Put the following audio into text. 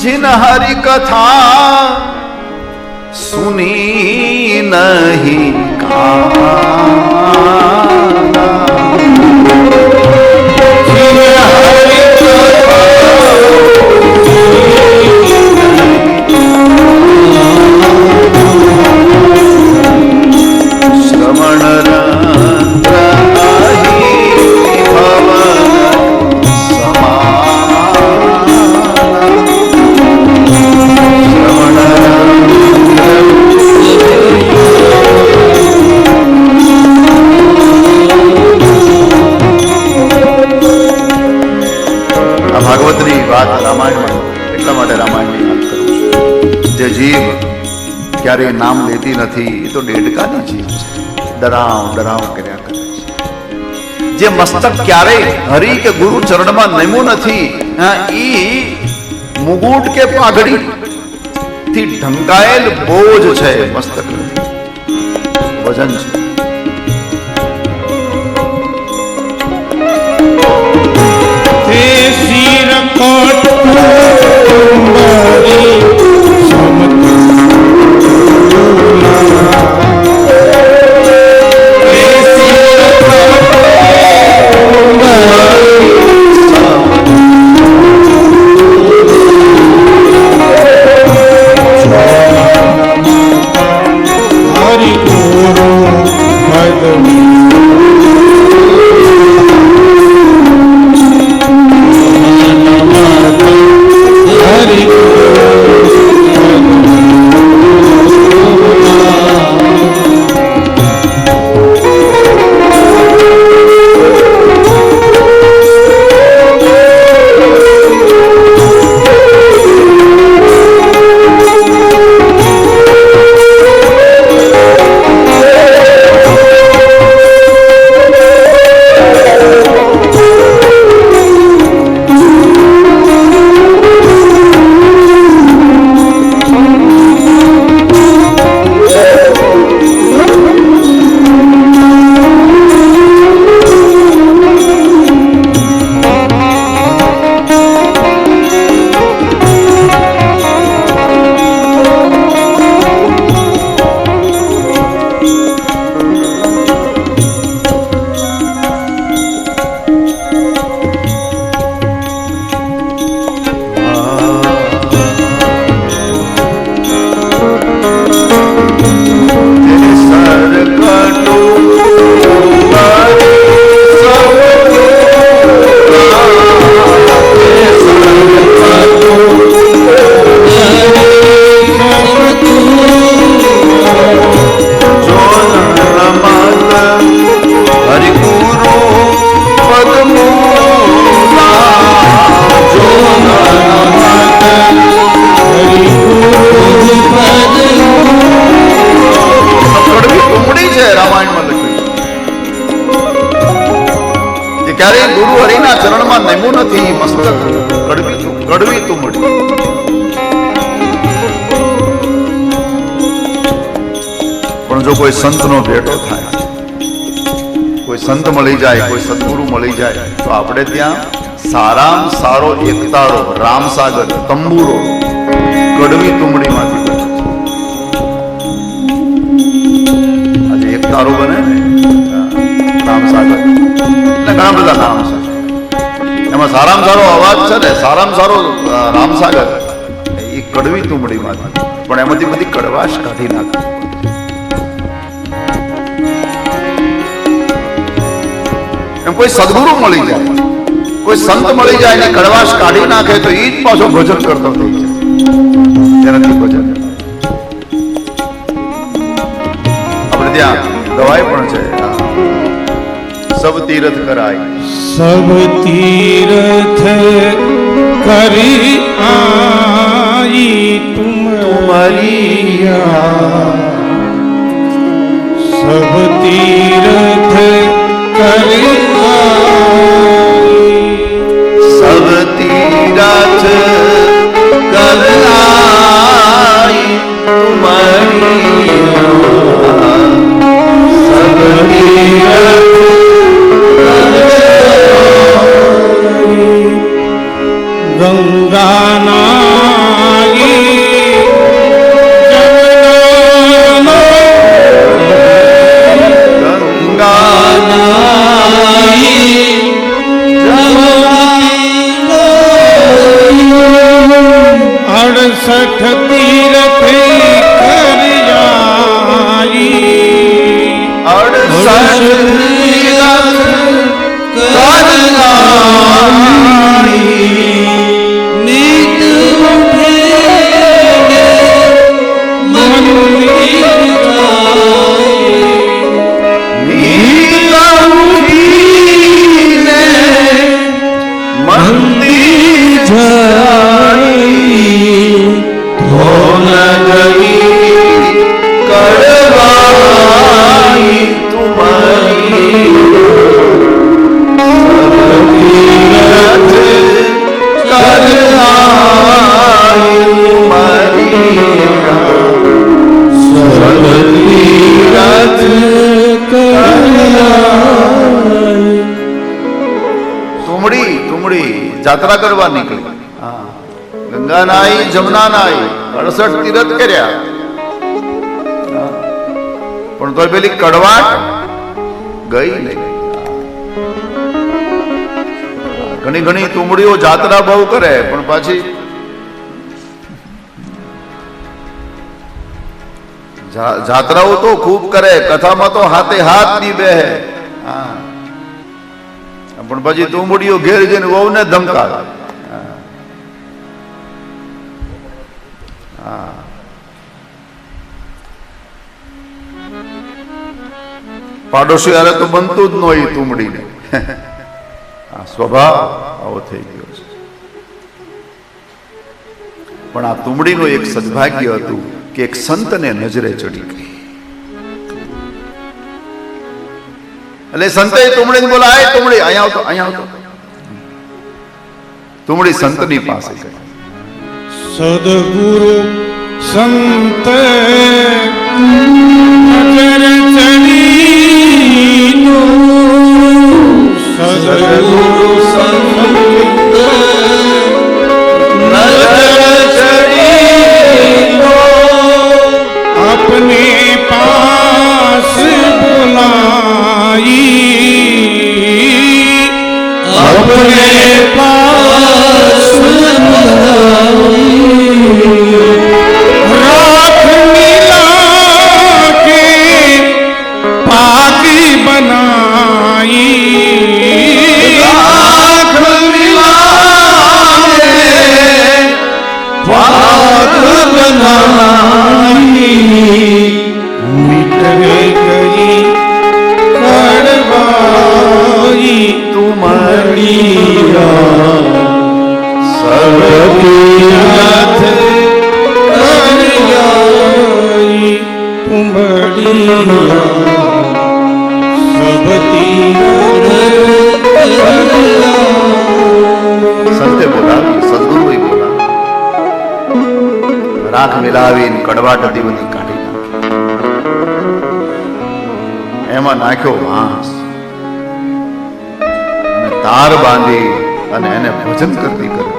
जिन हरि कथा सुनी नहीं काना ક્યારેય નામ લેતી નથી, એ તો ડેડકાની જીવ છે. ડરાવ ડરાવ કર્યા કરે છે. જે મસ્તક ક્યારેય હરિ કે ગુરુ ચરણમાં નમ્યું નથી એ મુગુટ કે પાઘડી? થી ઢંકાયેલ બોજ છે મસ્તક વજન છે. જો કોઈ સંતનો ભેટો થાય, કોઈ સંત મળી જાય, કોઈ સદગુરુ મળી જાય, તો આપણે ત્યાં સારામાં સારો એકતારો રામસાગર, તંબુરો, કડવી તુમડીમાંથી બને. આજે એક તારો બને રામસાગર. એટલે ઘણા બધા નામ છે. એમાં સારામાં સારો અવાજ છે ને, સારામાં સારો રામસાગર. એ કડવી તુમડીમાંથી પણ એમાંથી બધી કડવાશ કાઢી નાખે. કોઈ સદગુરુ મળી જાય. કોઈ સંત મળી જાય ને કડવાશ કાઢી નાખે તો એ જ પાછો ભજન કરતો થઈ જાય. ભજન. આપણે ત્યાં દવાઈ પણ છે. સબ તીર્થ કરાય. સબ તીર્થ કરી આઈ તુમ મરિયા સબ તીર્થ અડસઠ જાત્રા કરવા નીકળી. ગંગા નાઈ જમના નાઈ અડસઠ તીરથ કર્યા. પણ તો પેલી કડવાટ ગઈ નહીં. ઘણી ઘણી તુમડીઓ જાત્રા બહુ કરે, પણ પાછી જાત્રાઓ તો ખૂબ કરે, કથામાં તો હાથે હાથની બે હા. પણ પછી તુંબડીઓ ઘેર જઈને વહુને ધમકાવે. પાડોશી હારે તો બનતું જ ન હોય તુંબડીને આ સ્વભાવ આવો થઈ ગયો છે. પણ આ તુંબડીનો એક સદભાગ્ય હતું કે એક સંતને નજરે ચડી ગઈ. એટલે સંતે તુમડી બોલા આય તુમડી અહીંયા આવતો અહીંયા આવતો. તુમડી સંતની પાસે સદગુરુ સંત નજર Amen. સંતે બોલાવી સદગુરુએ બોલાવી રાખ મિલાવીને કડવાટ હતી બધી કાઢી એમાં નાખ્યો વાંસ અને તાર બાંધી અને એને ભોજન કરતી કરી